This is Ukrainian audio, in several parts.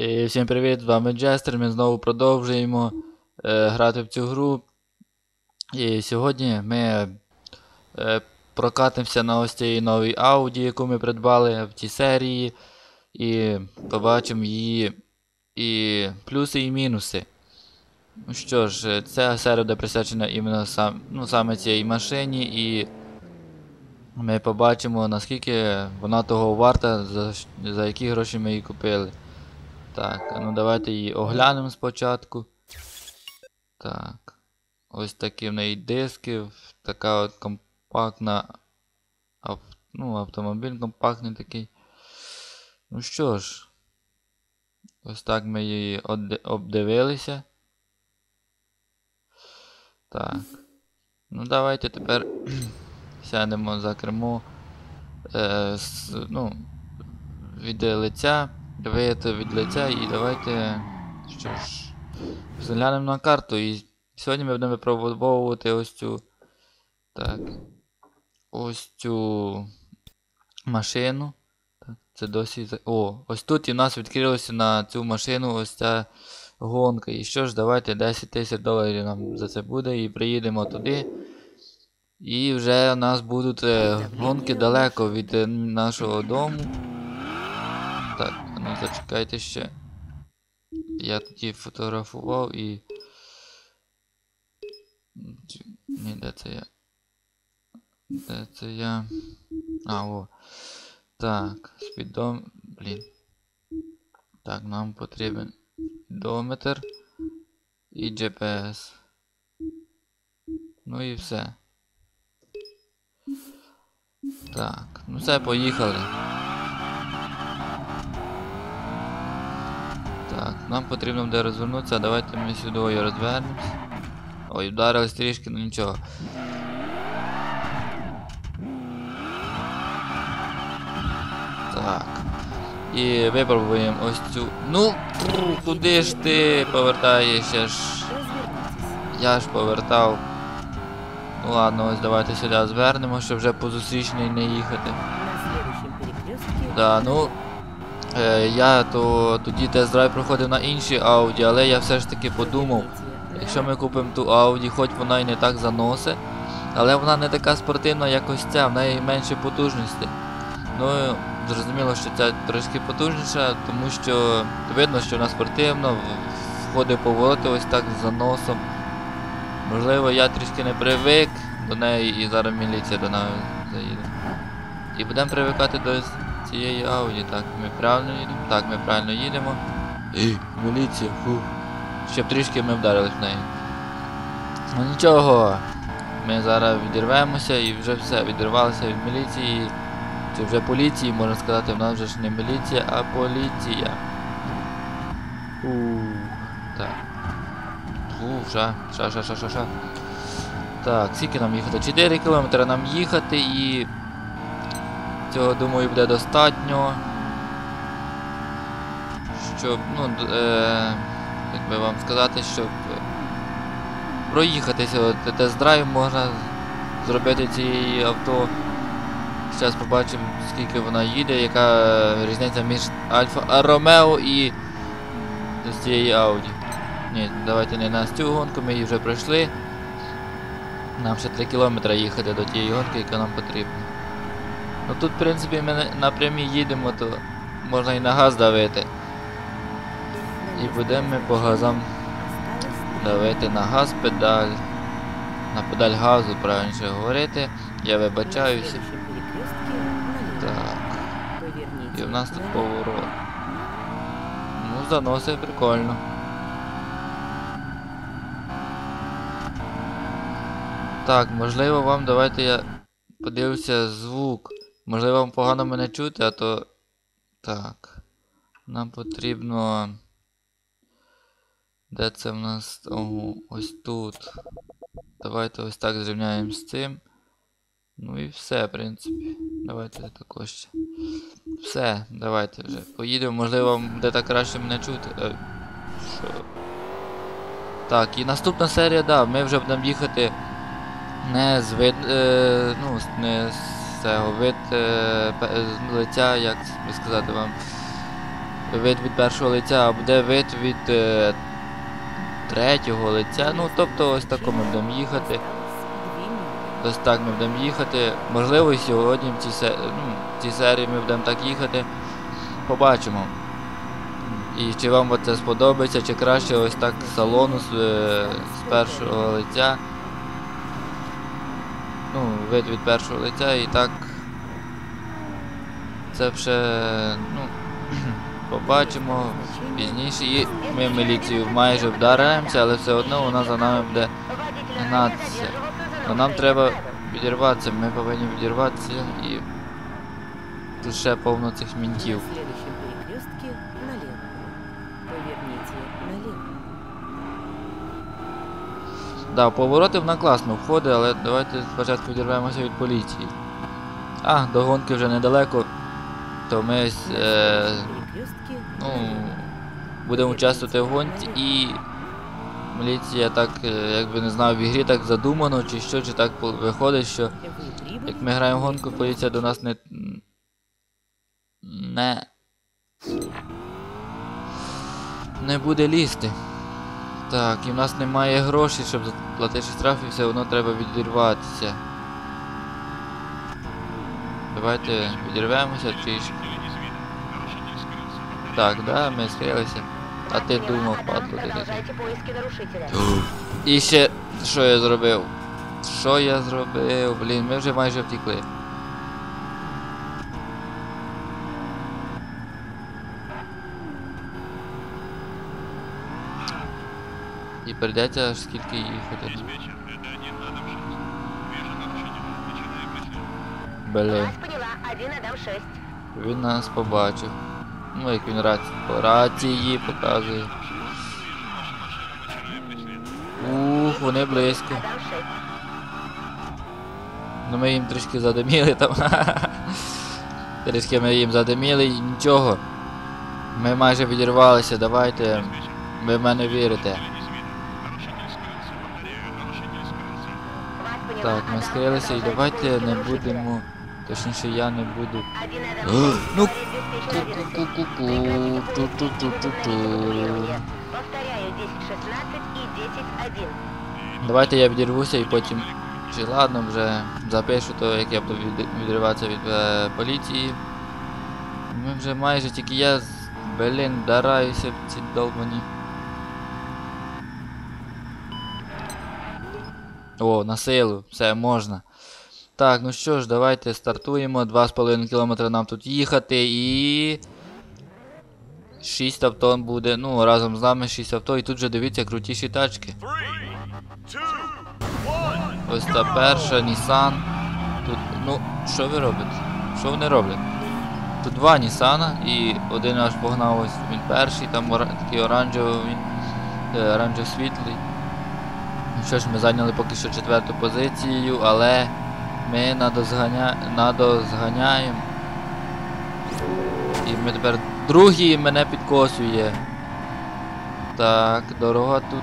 І всім привіт, з вами Джестер. Ми знову продовжуємо е, грати в цю гру. І сьогодні ми е, прокатимося на ось цій новій Audi, яку ми придбали в цій серії. І побачимо її і плюси і мінуси. Ну що ж, ця серія буде присвячена іменно сам, ну, саме цій машині і ми побачимо наскільки вона того варта, за, за які гроші ми її купили. Так, а ну давайте її оглянемо спочатку. Так. Ось такі в неї диски, така от компактна ав, ну, автомобіль компактний такий. Ну що ж, ось так ми її обдивилися. Так. Ну давайте тепер сядемо за кермо. Е, ну, від лиця. Виїти від лиця і давайте. Що ж. Заглянемо на карту і сьогодні ми будемо випробовувати ось цю. Так. Ось цю машину. Це досі. О, ось тут і в нас відкрилося на цю машину ось ця гонка. І що ж, давайте 10 тисяч доларів нам за це буде і приїдемо туди. І вже у нас будуть е, гонки далеко від е, нашого дому. Так, ну зачекайте ще. Я тоді фотографував і. Ні, де це я? Де це я? А, о. Так, спідом. Блін. Так, нам потрібен спідометр і GPS. Ну і все. Так, ну все, поїхали. Так, нам потрібно буде розвернутися, давайте ми сюди розвернемось. Ой, вдарились трішки, ну нічого. Так. І випробуємо ось цю. Ну, куди ж ти повертаєшся ж? Я ж повертав. Ну ладно, ось давайте сюди звернемо, щоб вже по зустрічній не їхати. Да, ну. Е, я то тоді тест-драйв проходив на іншій Audi, але я все ж таки подумав, якщо ми купимо ту Audi, хоч вона і не так заносить, але вона не така спортивна, як ось ця, в неї менше потужності. Ну, зрозуміло, що ця трошки потужніша, тому що видно, що вона спортивна, входить повороти ось так з заносом. Можливо, я трішки не привик до неї і зараз міліція до неї заїде. І будемо привикати до цієї Ауді. Так, ми правильно їдемо. Так, ми правильно їдемо. І, міліція, фу. Ще б трішки ми вдарились в неї. Ну нічого. Ми зараз відірвемося і вже все, відірвалися від міліції. Чи вже поліції, можна сказати, в нас вже ж не міліція, а поліція. Ух, так. Ух, ша, ша, ша, ша, ша, ша. Так, скільки нам їхати? 4 кілометри нам їхати і. Цього, думаю, буде достатньо. Щоб, ну, е, як би вам сказати, щоб проїхатися, тест-драйв можна зробити цієї авто. Зараз побачимо, скільки вона їде, яка різниця між Альфа Ромео і з цієї Ауді. Ні, давайте не на цю гонку, ми її вже пройшли. Нам ще 3 кілометри їхати до тієї гонки, яка нам потрібна. Ну тут, в принципі, ми напрямі їдемо, то можна і на газ давити. І будемо ми по газам давити на газ педаль. На педаль газу, правильніше говорити. Я вибачаюся. Так. І в нас тут поворот. Ну, заносить прикольно. Так, можливо вам давайте я подивлюся звук. Можливо вам погано мене чути, а то. Так. Нам потрібно. Де це в нас? Ого, ось тут. Давайте ось так зрівняємо з цим. Ну і все, в принципі. Давайте також ще. Все, давайте вже поїдемо. Можливо, вам буде так краще мене чути. Е, що? Так, і наступна серія, да, ми вже будемо їхати не з вид. Е, ну, не з цього вид е, з лиця, як сказати вам. вид від першого лиця, а буде вид від е, третього лиця. Ну, тобто ось тако ми будемо їхати. Ось так ми будемо їхати. Можливо, сьогодні в цій, се... ну, в цій серії ми будемо так їхати. Побачимо. І чи вам це сподобається, чи краще ось так салону з, е, з першого лиця. Ну, вид від першого лиця і так. Це вже, ну, побачимо пізніше. І ми міліцію майже вдараємося, але все одно вона за нами буде гнатися. Но нам треба відірватися, ми повинні відірватися і тут повно цих мінтів. Да, повороти вона класно входить, але давайте спочатку відірвемося від поліції. А, до гонки вже недалеко, то ми е, ну, будемо участвувати в гонці і міліція так, е, якби не знаю, в ігрі так задумано, чи що, чи так виходить, що як ми граємо в гонку, поліція до нас не. не. не буде лізти. Так, і в нас немає грошей, щоб заплатити штраф, і все одно треба відірватися. Давайте відірвемося трішки. Так, да, ми скрилися. А ти думав, падло, ти нарушителя. І ще що я зробив? Що я зробив? Блін, ми вже майже втікли. І прийдеться аж скільки їхати. Диспетчер, это один Адам 6. Вижу нарушение. Начинаем преследование. Блін, Вас поняла. Один Адам 6. він нас побачив. Ну як він раці... по рації показує. Ух, вони близько. Ну ми їм трішки задиміли там. Трішки ми їм задиміли і нічого. Ми майже відірвалися, давайте. Ви в мене вірите. Так, ми скрилися і давайте не будемо. Точніше я не буду. Один О, Адам 6. ну, Говорит диспетчер 11. Ку-ку-ку-ку-ку. Прекратите поиски Ту-ту-ту-ту-ту. Повторяю, 10-16 и 10-1. Давайте я відірвуся і потім. Чи ладно, вже запишу то, як я буду відриватися від е, поліції. Ми вже майже тільки я блін вдараюся в ці долбані. О, на силу, все можна. Так, ну що ж, давайте стартуємо. 2,5 км нам тут їхати і. 6 авто буде, ну, разом з нами 6 авто, і тут же дивіться крутіші тачки. Ось та перша Nissan. Тут, ну, що ви робите? Що вони роблять? Тут два Нісана і один аж погнав ось він перший, там такий оранжевий, е, оранжево світлий. Що ж, ми зайняли поки що четверту позицію, але ми надозганя... надозганяємо. І ми тепер другий мене підкосує. Так, дорога тут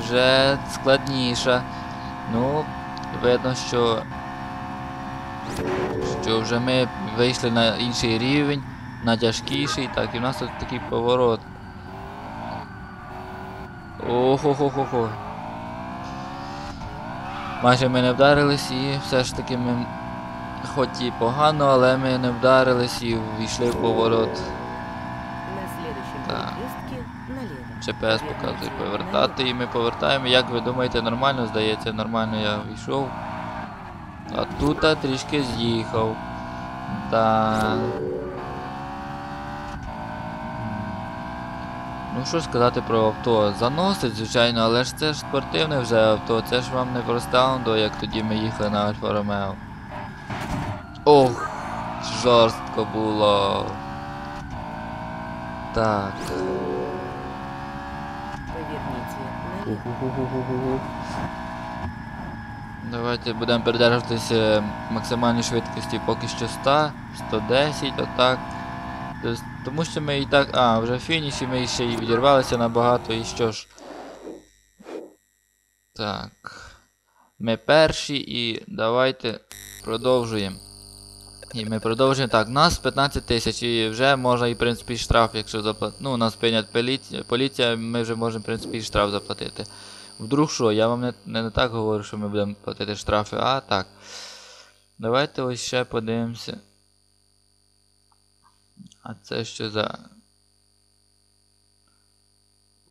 вже складніша. Ну, видно, що. Що вже ми вийшли на інший рівень, на тяжкіший, так, і в нас тут такий поворот. Охо-хо-хо-хо. Майже ми не вдарились і все ж таки ми. Хоч і погано, але ми не вдарились і війшли в поворот. Так. GPS показує повертати і ми повертаємо. Як ви думаєте, нормально? Здається, нормально я війшов. А тут трішки з'їхав. Да. Ну що сказати про авто? Заносить, звичайно, але ж це ж спортивне вже авто, це ж вам не просте Аундо, як тоді ми їхали на Альфа Ромео. Ох, жорстко було. Так. Давайте будемо придержуватися максимальної швидкості поки що 100, 110, отак. Тому що ми і так. А, вже в фініші ми ще й відірвалися набагато і що ж. Так. Ми перші і давайте продовжуємо. І ми продовжуємо. Так, нас 15 тисяч і вже можна і в принципі штраф, якщо заплатити. Ну, нас прийнять поліція, поліція, ми вже можемо, в принципі, штраф заплатити. Вдруг що, я вам не, не, не так говорю, що ми будемо платити штрафи, а так. Давайте ось ще подивимося. А це що за.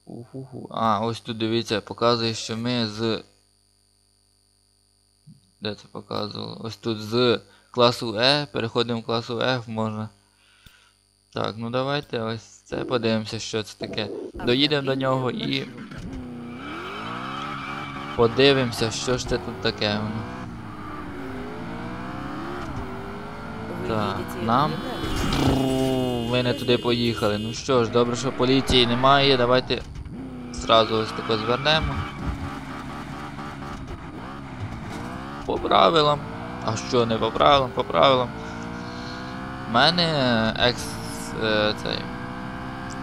Уху. А, ось тут дивіться, показує, що ми з. Де це показувало? Ось тут з класу Е переходимо в класу F можна. Так, ну давайте ось це подивимося, що це таке. Доїдемо до нього і подивимося, що ж це тут таке воно. Так, нам- Ми не туди поїхали. Ну що ж, добре, що поліції немає. Давайте зразу ось тако звернемо. По правилам. А що не по правилам? По правилам. У мене екс. Е, цей.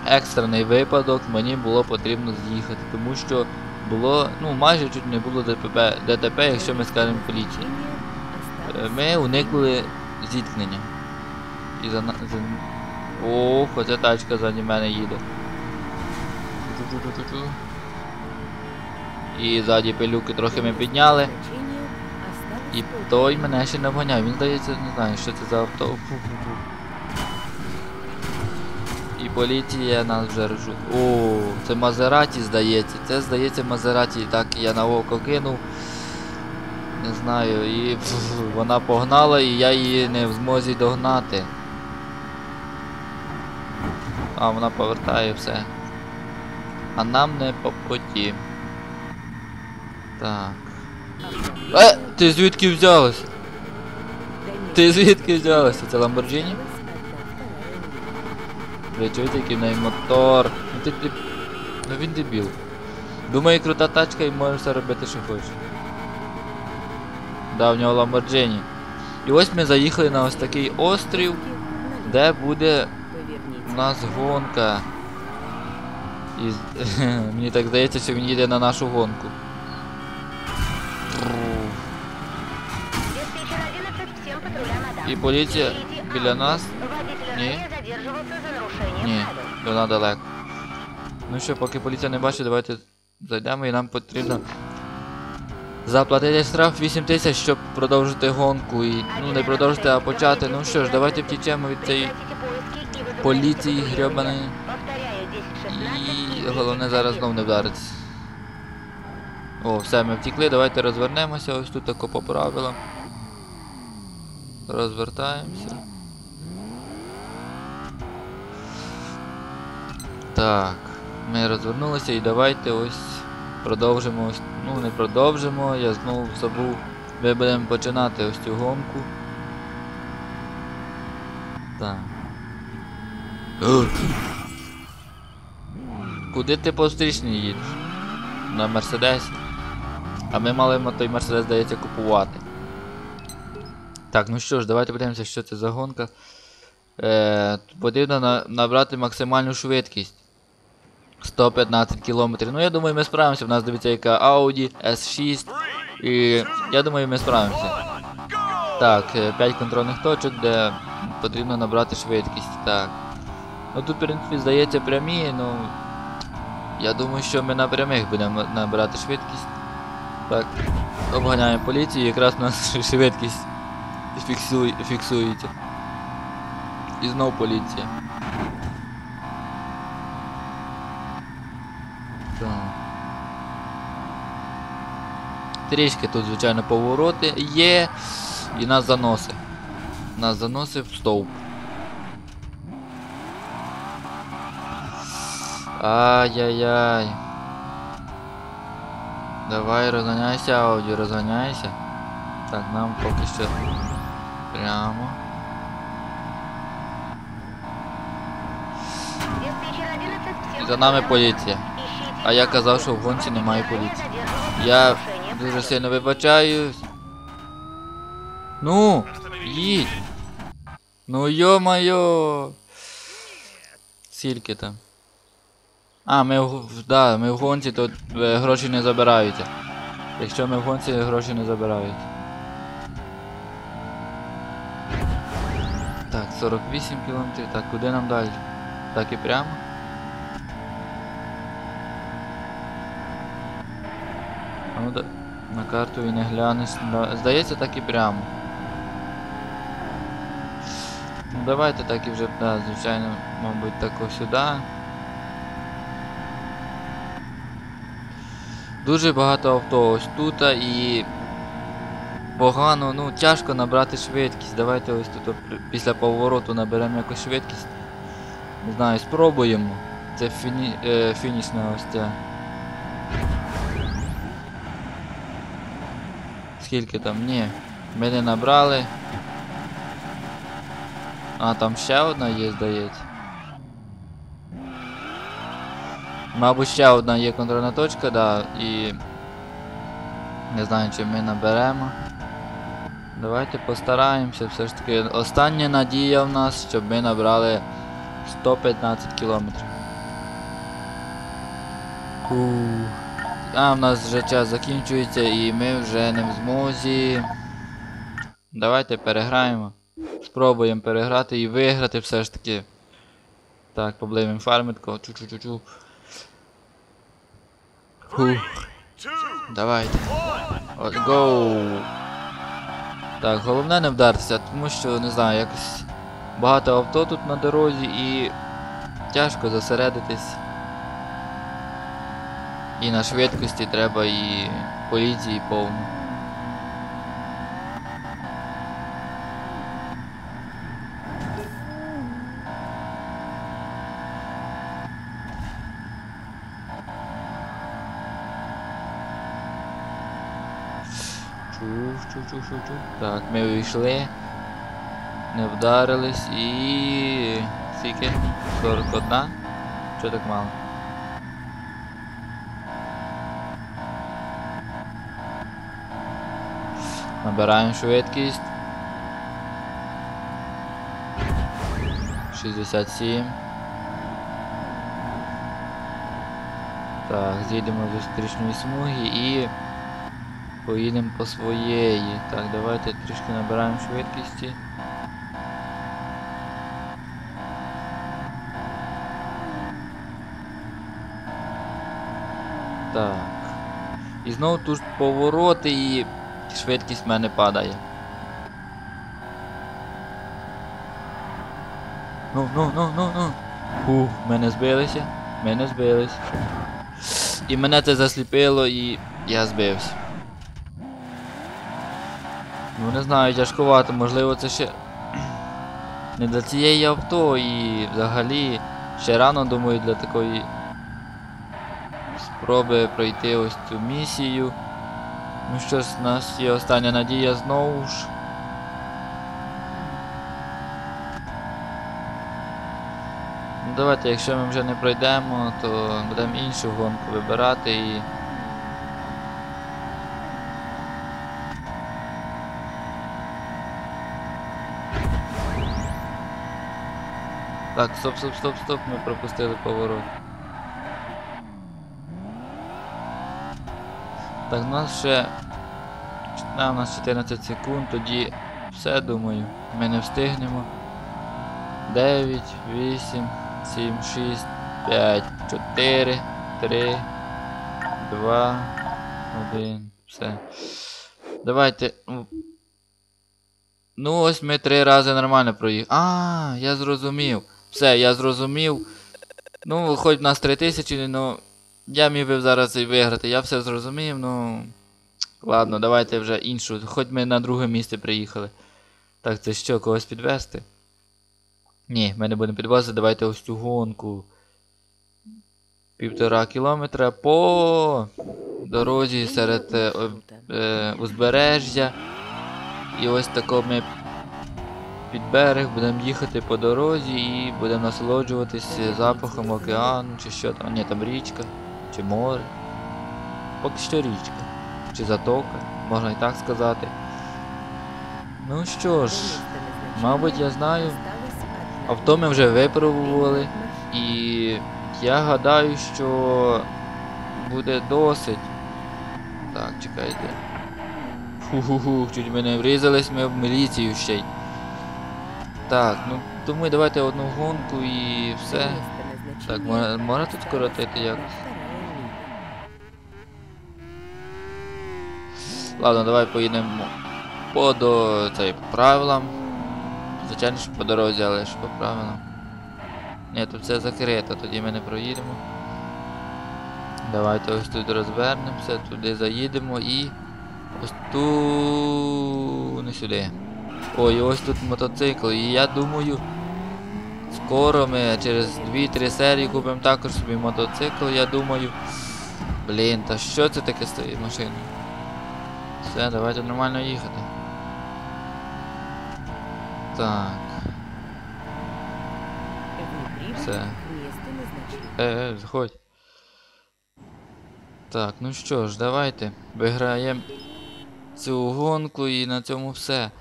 Екстрений випадок, мені було потрібно з'їхати, тому що було, ну майже чуть не було ДТП, ДТП, якщо ми скажемо поліції. Е, Ми уникли зіткнення. І за за... Ох, оця тачка ззаді мене їде. І ззаді пилюки трохи ми підняли. І той мене ще не обганяв. Він здається, не знаю, що це за авто. І поліція нас вже ржу. О, це Мазераті, здається. Це здається Мазераті. Так я на око кинув. Не знаю, і вона погнала, і я її не в змозі догнати. А, вона повертає все. А нам не по поті. Так. Е, ти звідки взялася? Ти звідки взялася? Це одна Ви чуєте, який в неї мотор? Ну ти, ти... Ну він дебіл. Думає, крута тачка і може все робити, що хоче. Да, в нього Lamborghini. І ось ми заїхали на ось такий острів, де буде. У нас гонка. І мені так здається, що він їде на нашу гонку. Диспетчер 11 всем патрулям отдам. І поліція біля нас. Ні. Ні, вона далеко. Ну що, поки поліція не бачить, давайте зайдемо і нам потрібно заплатити штраф 8 тисяч, щоб продовжити гонку. І, ну не продовжити, а почати. Ну що ж, давайте втічемо від цієї поліції грьобаної. І головне зараз знов не вдаритися. О, все, ми втікли, давайте розвернемося, ось тут тако по правилам. Розвертаємося. Так, ми розвернулися і давайте ось продовжимо ось. Ну не продовжимо, я знову забув. Ми будемо починати ось цю гонку. Так. Куди ти по зустрічній їдеш? На Мерседесі. А ми мали той Мерседес, здається, купувати. Так, ну що ж, давайте подивимося, що це за гонка. Е, потрібно на, набрати максимальну швидкість. 115 км. Ну я думаю, ми справимося. У нас дивіться, яка Audi S6. І я думаю, ми справимося. Так, 5 контрольних точок, де потрібно набрати швидкість. Так. Ну тут, в принципі, здається прямі, ну. Я думаю, що ми на прямих будемо набирати швидкість. Так. Обганяємо поліцію, якраз у нас швидкість фіксує, фіксується. І знов поліція. Так. Трішки тут, звичайно, повороти є. І нас заносить. Нас заносить в стовп. Ай-яй-яй. Давай розганяйся, Ауді, розганяйся. Так, нам поки що прямо. Диспетчер 11 всем І за нами поліція. А я казав, що в гонці немає поліції. Я дуже сильно вибачаюсь. Ну, їдь. Ну йо-моє. Скільки там? А, ми в, да, ми в гонці, то е, гроші не забираються. Якщо ми в гонці, гроші не забираються. 48 кілометрів. Так, куди нам далі? Так і прямо. Ну, да, на карту і не глянеш. Да, Здається, так і прямо. Ну давайте так і вже, да, звичайно, мабуть, так ось сюди. Дуже багато авто ось тут і погано, ну тяжко набрати швидкість. Давайте ось тут після повороту наберемо якусь швидкість. Не знаю, спробуємо. Це фіні... е, фінішна ось ця. Скільки там? Ні. Ми не набрали. А, там ще одна є, здається. Мабуть, ще одна є контрольна точка, да, і. Не знаю, чи ми наберемо. Давайте постараємося. Все ж таки, остання надія в нас, щоб ми набрали 115 кілометрів. А, в нас вже час закінчується і ми вже не в змозі. Давайте переграємо. Спробуємо переграти і виграти все ж таки. Так, проблемим фармитко. Чу-чу-чу-чу. Фух. Давайте. От, гоу. Так, головне не вдартися, тому що, не знаю, якось багато авто тут на дорозі і тяжко зосередитись. І на швидкості треба і поліції повно. Чув. Так, ми вийшли. Не вдарились і. Скільки? 41? Чого так мало? Набираємо швидкість. 67. Так, зійдемо з зустрічної смуги і поїдемо по своєї. Так, давайте трішки набираємо швидкості. Так. І знову тут повороти і швидкість в мене падає. Ну, ну, ну, ну, ну. Фух, ми не збилися. Ми не збились. І мене це засліпило і я збився. Ну не знаю, тяжкувато, можливо це ще не для цієї авто і взагалі ще рано думаю для такої спроби пройти ось цю місію. Ну що ж, у нас є остання надія знову ж. Ну давайте, якщо ми вже не пройдемо, то будемо іншу гонку вибирати і. Так, стоп, стоп, стоп, стоп, ми пропустили поворот. Так, у нас ще. А, у нас 14 секунд, тоді все думаю. Ми не встигнемо. 9, 8, 7, 6, 5, 4, 3, 2, 1. Все. Давайте. ну, Ну, ось ми три рази нормально проїхали. А, я зрозумів. Все, я зрозумів. Ну, хоч в нас 3000, ну. Я міг би зараз і виграти. Я все зрозумів, ну. Ладно, давайте вже іншу. Хоч ми на друге місце приїхали. Так, це що, когось підвести? Ні, ми не будемо підвозити, давайте ось цю гонку. Півтора кілометра по дорозі серед е, е, узбережжя. І ось тако ми під берег будемо їхати по дорозі і будемо насолоджуватись запахом океану, чи що там. Ні, там річка, чи море. Поки що річка. Чи затока, можна і так сказати. Ну що ж, мабуть, я знаю. Авто ми вже випробували. І я гадаю, що буде досить. Так, чекайте. Ху-ху-ху, чуть ми не врізались, ми в міліцію ще й. Так, ну і давайте одну гонку і все. Так, можна, тут скоротити як? Ладно, давай поїдемо по до цей, по правилам. Звичайно, що по дорозі, але ж по правилам. Ні, тут все закрито, тоді ми не проїдемо. Давайте ось тут розвернемося, туди заїдемо і ось ту не сюди. Ой, ось тут мотоцикл. І я думаю, скоро ми через 2-3 серії купимо також собі мотоцикл, я думаю. Блін, та що це таке з цією машиною? Все, давайте нормально їхати. Так, Вы прибыли Всё. к месту назначения. е, е, заходь. Так, ну що ж, давайте. Виграємо цю гонку і на цьому все.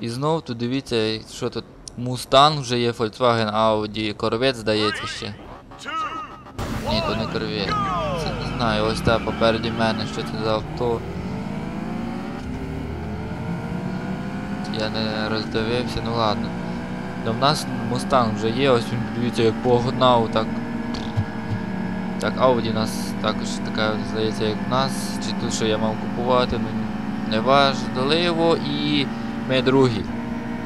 І знов тут дивіться, що тут. Мустанг вже є Volkswagen Audi, Corvette здається ще. Ні, то не Corvette. Це не знаю, ось так попереді мене, що це за авто. Я не роздивився, ну ладно. В нас Мустанг вже є, ось він дивіться як погнав, так. Так, Audi у нас також така, здається, як в нас. Чи тут що я мав купувати, ну не важливо. І ми другі.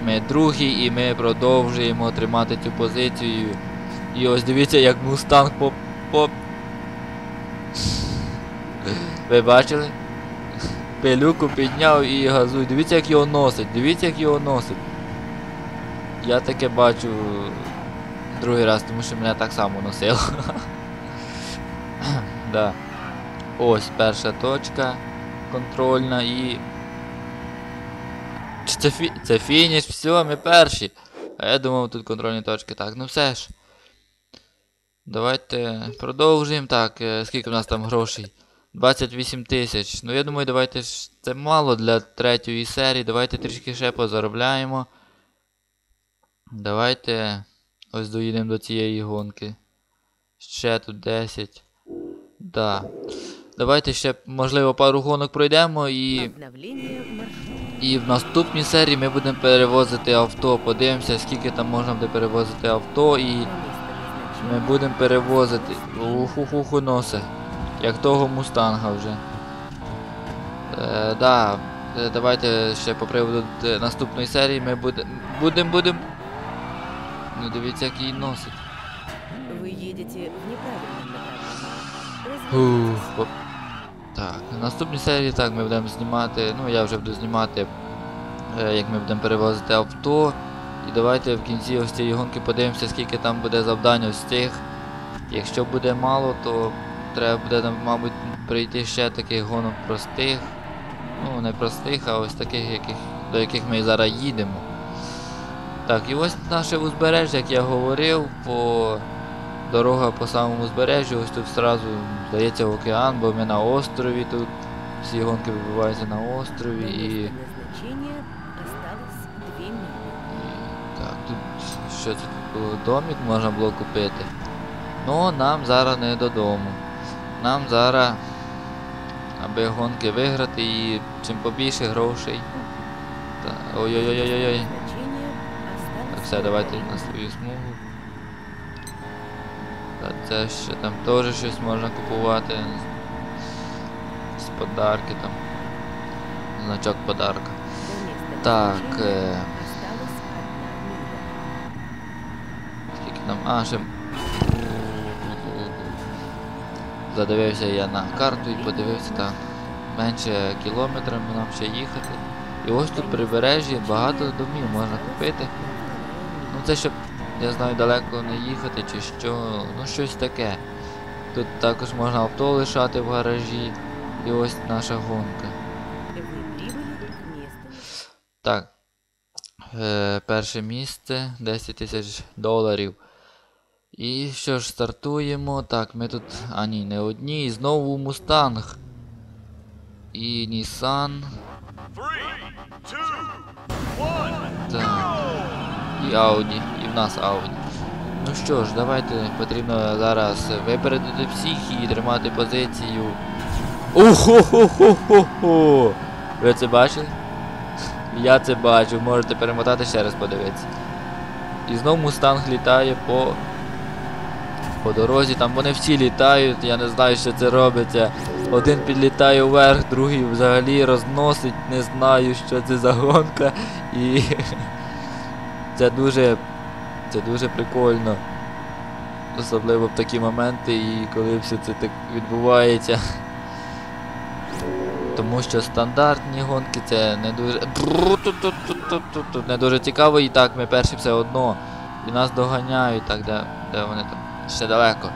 Ми другі і ми продовжуємо тримати цю позицію. І ось дивіться, як Мустанг по. по... Ви бачили? Пилюку підняв і газує. Дивіться, як його носить, дивіться, як його носить. Я таке бачу другий раз, тому що мене так само носило. да. Ось перша точка контрольна і. Це, фі... це фініш, все, ми перші. А я думав тут контрольні точки. Так, ну все ж. Давайте продовжуємо. Так, е, скільки в нас там грошей? 28 тисяч. Ну я думаю, давайте ж це мало для третьої серії. Давайте трішки ще позаробляємо. Давайте ось доїдемо до цієї гонки. Ще тут 10. Да. Давайте ще, можливо, пару гонок пройдемо і. І в наступній серії ми будемо перевозити авто. Подивимося, скільки там можна буде перевозити авто і. Ми будемо перевозити. Уху-хуху носе. Як того мустанга вже. Е, да. е, Давайте ще по приводу е, наступної серії ми будемо. Будем, будем. Ну дивіться, як її носить. Вы едете в неправильном направлении. Ух, Развернитесь. по- Так, на наступній серії так ми будемо знімати. Ну я вже буду знімати, е, як ми будемо перевозити авто. І давайте в кінці ось цієї гонки подивимося, скільки там буде завдань ось цих. Якщо буде мало, то треба буде, мабуть, прийти ще таких гонок простих. Ну, не простих, а ось таких, яких, до яких ми зараз їдемо. Так, і ось наше узбережжя, як я говорив, по дорога по самому узбережжю, ось тут зразу, здається, океан, бо ми на острові тут. Всі гонки відбуваються на острові і. Так, тут що тут було? Домик можна було купити. Ну, нам зараз не додому. Нам зараз, аби гонки виграти і чим побільше грошей. Ой-ой-ой-ой-ой. Так, все, давайте на свою смугу. Це ще там теж щось можна купувати. З подарки там. Значок подарка. Так, е. Скільки там. А, ще. Задивився я на карту і подивився так. Менше кілометра нам ще їхати. І ось тут прибережжя багато домів можна купити. Ну це щоб, я знаю, далеко не їхати чи що. Ну щось таке. Тут також можна авто лишати в гаражі. І ось наша гонка. Так. Е, перше місце 10 тисяч доларів. І що ж, стартуємо. Так, ми тут. А ні, не одні. І знову Мустанг. І Nissan. Так. І Audi. І в нас Audi. Ну що ж, давайте потрібно зараз випередити всіх і тримати позицію. Ухо-хо-хо-хо-хо! Ви це бачили? Я це бачу, можете перемотати ще раз подивитися. І знов мустанг літає по. По дорозі, там вони всі літають, я не знаю, що це робиться. Один підлітає вверх, другий взагалі розносить, не знаю, що це за гонка. І це дуже. Це дуже прикольно. Особливо в такі моменти і коли все це так відбувається. Тому що стандартні гонки це не дуже. Не дуже цікаво, і так ми перші все одно. І нас доганяють, так, де, де вони там ще далеко.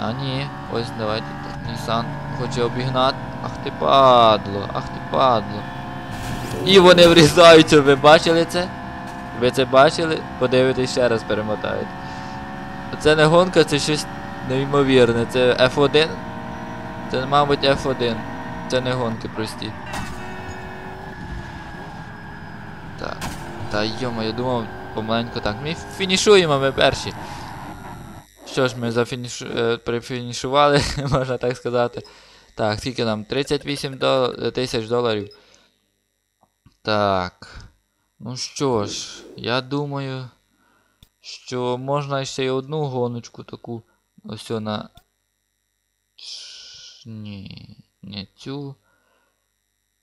А ні, ось давайте так, Нісан хоче обігнати. Ах ти падло, ах ти падло. І вони врізаються, ви бачили це? Ви це бачили? Подивитесь ще раз перемотають. Це не гонка, це щось неймовірне. Це F1. Це, мабуть, F1. Це не гонки прості. Так. Та йома, я думав помаленьку так. Ми фінішуємо, ми перші. Що ж, ми зафініш... е, прифінішували, можна так сказати. Так, скільки нам? 38 дол... тисяч доларів. Так. Ну що ж, я думаю, що можна ще й одну гоночку таку. Ось на. Ні. Не цю.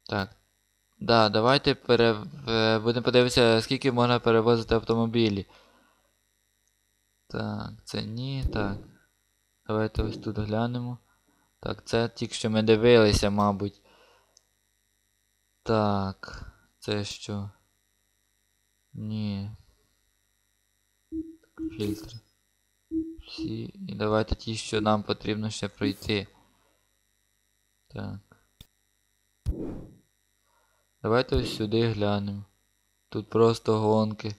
Так. Да, давайте пере... е, будемо подивитися, скільки можна перевозити автомобілі. Так, це ні, так. Давайте ось тут глянемо. Так, це тільки що ми дивилися, мабуть. Так. Це що? Ні. Фільтри. Всі. І давайте ті, що нам потрібно ще пройти. Так. Давайте ось сюди глянемо. Тут просто гонки.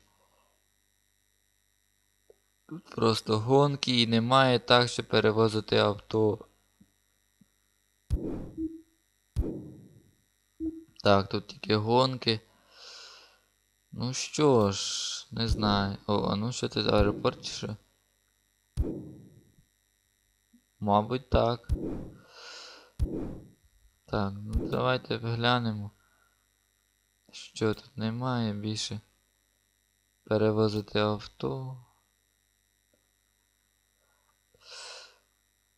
Тут просто гонки і немає так, що перевозити авто. Так, тут тільки гонки. Ну що ж, не знаю. О, а ну що за аеропорт чи що? Мабуть, так. Так, ну давайте глянемо. Що тут немає більше? Перевозити авто.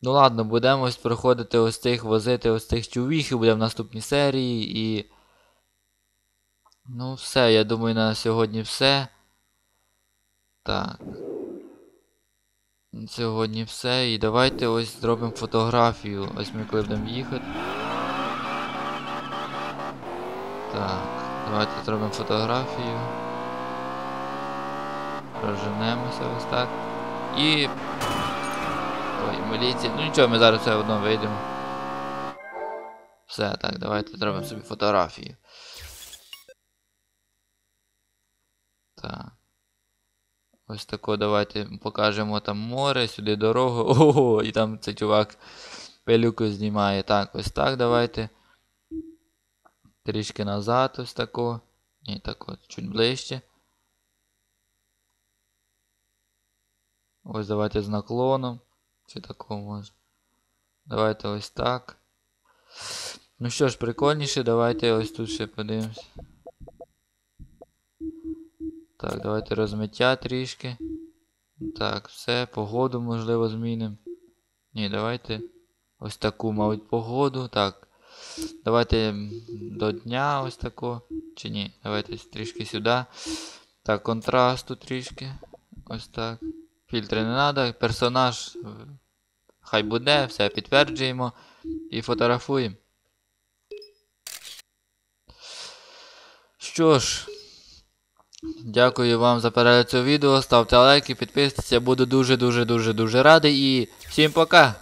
Ну ладно, будемо ось проходити ось цих, возити ось цих чувіхів, буде в наступній серії і. Ну, все, я думаю, на сьогодні все. Так. На Сьогодні все. І давайте ось зробимо фотографію. Ось ми коли будемо їхати. Так, давайте зробимо фотографію. Проженемося ось так. І. Ой, міліція. Ну нічого, ми зараз все одно вийдемо. Все, так, давайте зробимо собі фотографію. Так. Ось тако давайте покажемо там море, сюди дорогу. Ого, і там цей чувак пилюку знімає. Так, ось так давайте. Трішки назад, ось тако. Ні, так от, чуть ближче. Ось давайте з наклоном. Чи такого може. Давайте ось так. Ну що ж, прикольніше, давайте ось тут ще подивимось. Так, давайте розмиття трішки. Так, все, погоду можливо змінимо. Ні, давайте ось таку, мабуть, погоду. Так. Давайте до дня ось тако. Чи ні? Давайте трішки сюди. Так, контрасту трішки. Ось так. Фільтри не треба. Персонаж. Хай буде, все підтверджуємо і фотографуємо. Що ж, дякую вам за перегляд цього відео. Ставте лайки, підписуйтесь, буду дуже-дуже-дуже дуже радий і всім пока!